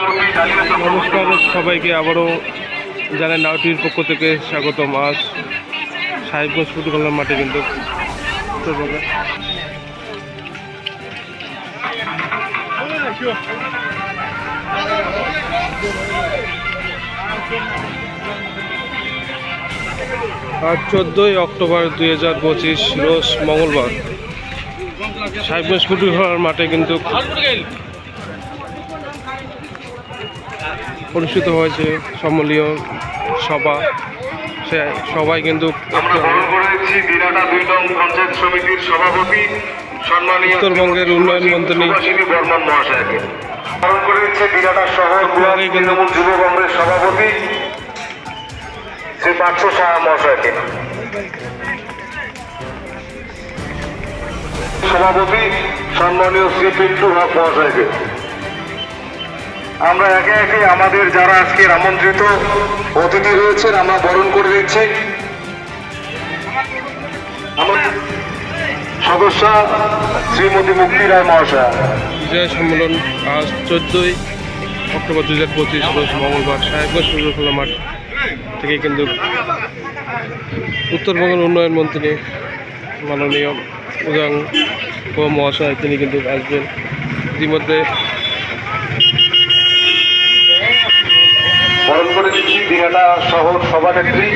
নমস্কার, সবাইকে আবারও জানেন নাউটির পক্ষ থেকে স্বাগত মাস সাহেবগঞ্জ ফুটবলের মাঠে কিন্তু। আর চোদ্দোই অক্টোবর দুই হাজার পঁচিশ, রোজ মঙ্গলবার। সাহেবগঞ্জ ফুটবল মাঠে কিন্তু অনুষ্ঠিত হয়েছে সম্মলীয় সভা। সে সবাই কিন্তু আমরা গ্রহণ করেছি দিনাটা দুই নং পঞ্চায়েত সমিতির সভাপতি সম্মানীয় উত্তরবঙ্গের উন্নয়ন মন্ত্রী বর্মন মহাশয়কে। শহর তৃণমূল যুব কংগ্রেস সভাপতি শ্রী পার্থ সাহা মহাশয়কে। সভাপতি সম্মানীয় শ্রী পিন্টু হক মহাশয়কে। আমরা একে একে আমাদের যারা আজকের আমন্ত্রিত অতিথি রয়েছেন, আমরা বরণ করে দিচ্ছি। সদস্য শ্রীমতী মুক্তি রায় মহাশয়া। বিজয় সম্মেলন আজ চোদ্দোই অক্টোবর দু হাজার পঁচিশ রোজ মঙ্গলবার সাহেবগঞ্জ ফুটবল খেলা মাঠ থেকে কিন্তু উত্তরবঙ্গের উন্নয়ন মন্ত্রী মাননীয় উদাং ও মহাশয়, তিনি কিন্তু আসবেন। ইতিমধ্যে বরণ করে দিচ্ছি দিঘাটা শহর সভানেত্রী।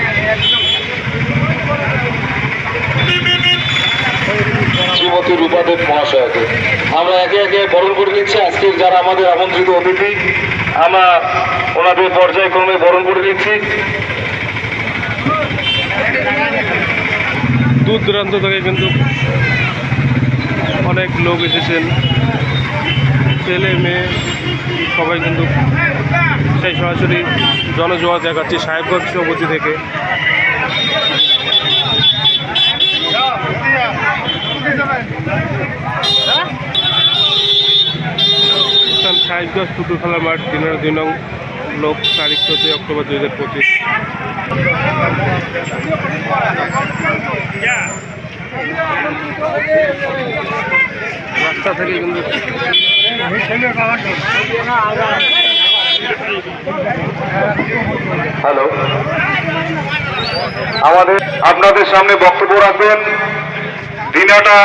শ্রীমতী রূপাদেব মহাশয়কে। আমরা একে একে বরণ করে দিচ্ছি আজকের যারা আমাদের আমন্ত্রিত অতিথি, আমরা ওনাদের পর্যায়ক্রমে বরণ করে দিচ্ছি দূর দূরান্ত থেকে কিন্তু অনেক লোক এসেছেন। ছেলে, মেয়ে, সবাই কিন্তু সরাসরি জনজোয়ার দেখাচ্ছে সাহেবগঞ্জ সভাপতি থেকে। সাহেবগঞ্জ ফুটবল খেলার মাঠ, দিনের দুই নং লোক তারিখ চোদ্দই অক্টোবর দুই হাজার পঁচিশ। রাস্তা থেকে কিন্তু হ্যালো আমাদের আপনাদের সামনে বক্তব্য রাখবেন। দিনাটা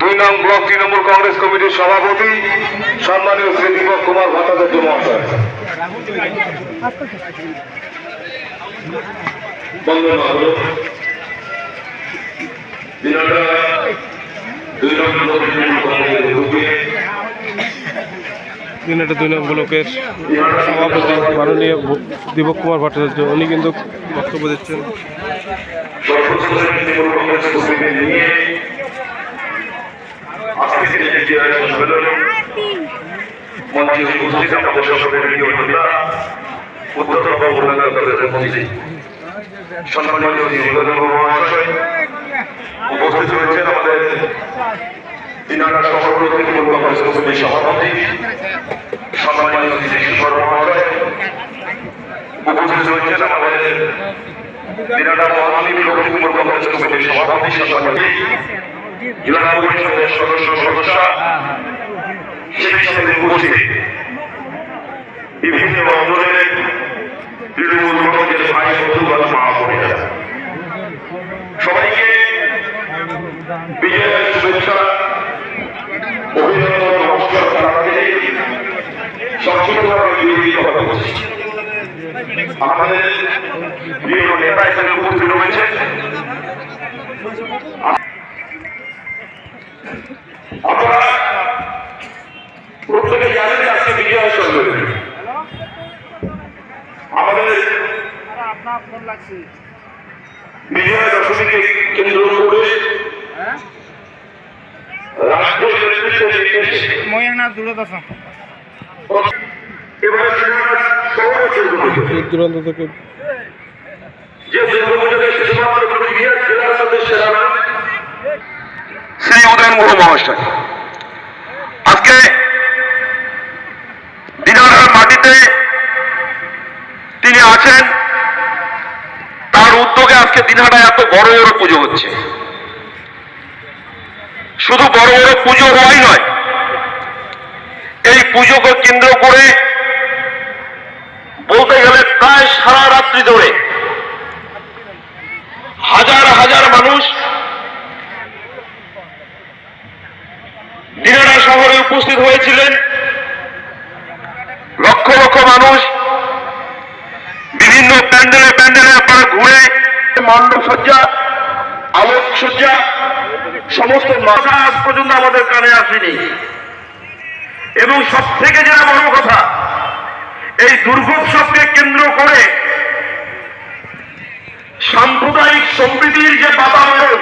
দুই নং ব্লক তৃণমূল কংগ্রেস কমিটির সভাপতি সম্মানীয় শ্রী দীপক কুমার ভট্টাচার্য মহাশয়। দিনাটা দুই ব্লক তৃণমূল কংগ্রেসের দিনাটা দুই নং ব্লকের সভাপতি মাননীয় দীপক কুমার ভট্টাচার্য, উনি কিন্তু বক্তব্য দিচ্ছেন। উপস্থিত আমাদের শহর তৃণমূল কংগ্রেস কমিটির সভাপতি সম্মানীয় শ্রী কিশোর মহাশয় উপস্থিত রয়েছেন আমাদের দিনাটা মহানবী লক্ষ্মীপুর কংগ্রেস কমিটির সভাপতি সম্মানিত জেলা বিভিন্ন অঞ্চলের তৃণমূল কংগ্রেসের ভাই বন্ধু বা মা সবাইকে বিজয়ের শুভেচ্ছা। আমাদের প্রিয় নেতা বিজয় সম্মেলন আমাদের বিজয় দশমীকে কেন্দ্র করে দূরদর্শন। শুরু করেছে দূর দূরান্ত থেকে। যে দুর্গাপূজাকে শুধুমাত্র পুরুলিয়া জেলার সাথে সেরা নাম শ্রী উদয়ন গুরু মহাশয়। আজকে দিনারার মাটিতে তিনি আছেন তার উদ্যোগে আজকে দিনহাটায় এত বড় বড় পুজো হচ্ছে। শুধু বড় বড় পুজো হওয়াই নয় এই পুজোকে কেন্দ্র করে রাত্রি ধরে হাজার হাজার মানুষ দিনারা শহরে উপস্থিত হয়েছিলেন। লক্ষ লক্ষ মানুষ বিভিন্ন প্যান্ডেলে প্যান্ডেলে আপনারা ঘুরে মণ্ডপ সজ্জা, আলোক সজ্জা, সমস্ত মাথা আজ পর্যন্ত আমাদের কানে আসেনি। এবং সব থেকে যেটা বড় কথা এই দুর্গোৎসবকে কেন্দ্র করে সাম্প্রদায়িক সম্প্রীতির যে বাতাবরণ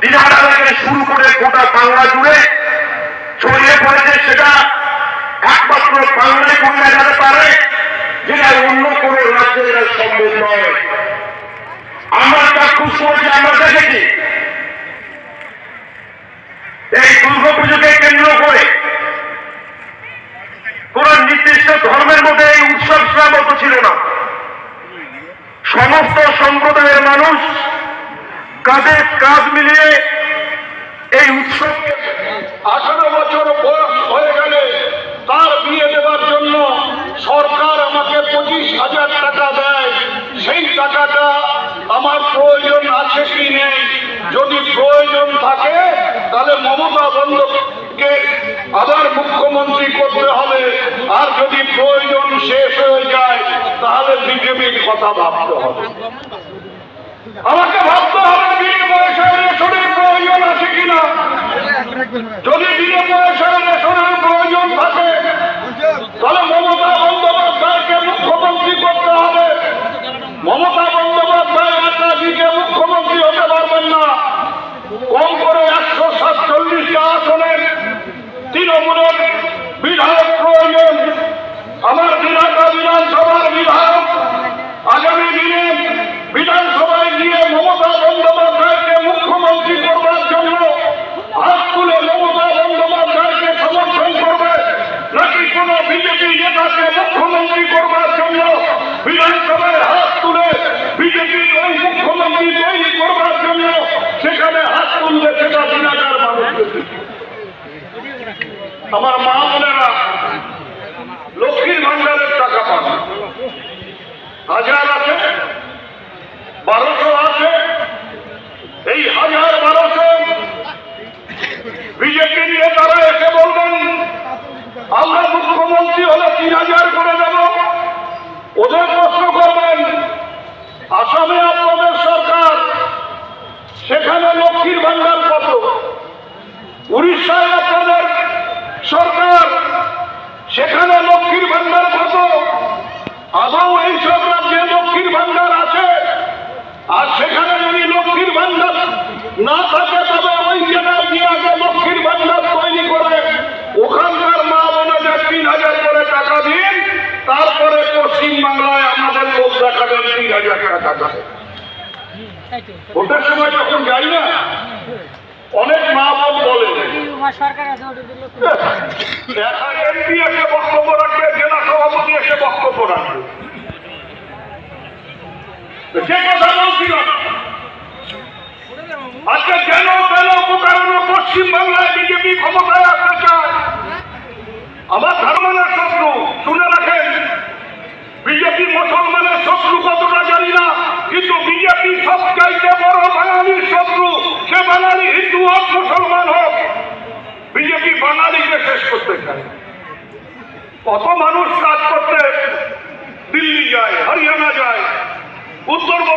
দিনারা থেকে শুরু করে গোটা বাংলা জুড়ে ছড়িয়ে পড়েছে, সেটা একমাত্র বাংলায় কন্যা যেতে পারে, যেটা অন্য কোনো রাজ্যে এটা সম্ভব নয়। আমরা চাক্ষুষ করেছি আমরা দেখেছি। এই দুর্গা পুজোকে কেন্দ্র করে কোন নির্দিষ্ট ধর্মের মধ্যে এই উৎসব সীমাবদ্ধ ছিল না সমস্ত সম্প্রদায়ের মানুষ কাঁধ মিলিয়ে এই উৎসবকে আঠারো বছর বয়স হয়ে গেলে তার বিয়ে দেওয়ার জন্য সরকার আমাকে পঁচিশ হাজার টাকা দেয়। সেই টাকাটা আমার প্রয়োজন আছে কি নেই? যদি প্রয়োজন থাকে, তাহলে মমতা বন্দ্যোপাধ্যায়কে আবার মুখ্যমন্ত্রী করতে হবে। আর যদি প্রয়োজন শেষ হয়ে যায়, তাহলে বিজেপির কথা ভাবতে হবে। আমাকে ভাবতে হবে বিয়ে পয়সায় রেশনের প্রয়োজন আছে কিনা? যদি বিনা পয়সার রেশনের প্রয়োজন থাকে, তাহলে মমতা বন্দ্যোপাধ্যায়কে মুখ্যমন্ত্রী করতে হবে মমতা বন্দ্যোপাধ্যায় একাধিকে মুখ্যমন্ত্রী হতে পারবেন না কম করে একশো সাতচল্লিশটা আসনের তৃণমূলের বিধায়ক প্রয়োজন আমার বিধাতা বিধানসভার বিধায়ক আগামী দিনে বিধানসভায় গিয়ে মমতা বন্দ্যোপাধ্যায়কে মুখ্যমন্ত্রী করবার জন্য হাত তুলে মমতা বন্দ্যোপাধ্যায়কে সমর্থন করবে নাকি কোন বিজেপি নেতাকে মুখ্যমন্ত্রী করবার জন্য বিধানসভায় হাত তুলে বিজেপির ওই মুখ্যমন্ত্রী তৈরি করবার জন্য সেখানে হাত তুলবে সেটা দিনাকার মানুষ আমার মা বোনেরা, লক্ষ্মীর ভান্ডারের টাকা পান। হাজার আছে, বারোশো আছে, এই হাজার বারোশো বিজেপি নিয়ে তারা এসে বলবেন, আমরা মুখ্যমন্ত্রী হলে তিন হাজার করে দেব। ওদের প্রশ্ন করবেন, আসামে আপনাদের সরকার, সেখানে লক্ষ্মীর ভান্ডার কত? উড়িষ্যায় আপনাদের সরকার সেখানে লক্ষ্মীর ভান্ডার কত আদৌ এইসব রাজ্যে লক্ষ্মীর ভান্ডার আছে আর সেখানে যদি লক্ষ্মীর ভান্ডার না থাকে তবে ওই জেলার নিয়ে লক্ষ্মীর ভান্ডার ওখানকার মা বোনেদের তিন হাজার করে টাকা দিন, তারপরে পশ্চিম বাংলায় আমাদের লোক দেখাবেন তিন হাজার টাকা দেয় ভোটের সময় যখন যাই না, অনেক মা বোন বলে এমপি এসে বক্তব্য রাখবে, জেলা সভাপতি এসে বক্তব্য রাখবে। যে কথা বলছিলাম আজকে কেন কেন পশ্চিম বাংলায় বিজেপি ক্ষমতায় আসতে চায়? আমার ধর্মের শত্রু শুনে রাখেন, বিজেপি মুসলমানের শত্রু কতটা জানি না, কিন্তু বিজেপি সবচাইতে বড় বাঙালির শত্রু, সে বাঙালি হিন্দু হোক মুসলমান হোক। বিজেপি বাঙালিকে শেষ করতে চায়। কত মানুষ কাজ করতে দিল্লি যায়, হরিয়ানা যায় উত্তরপ্রদেশ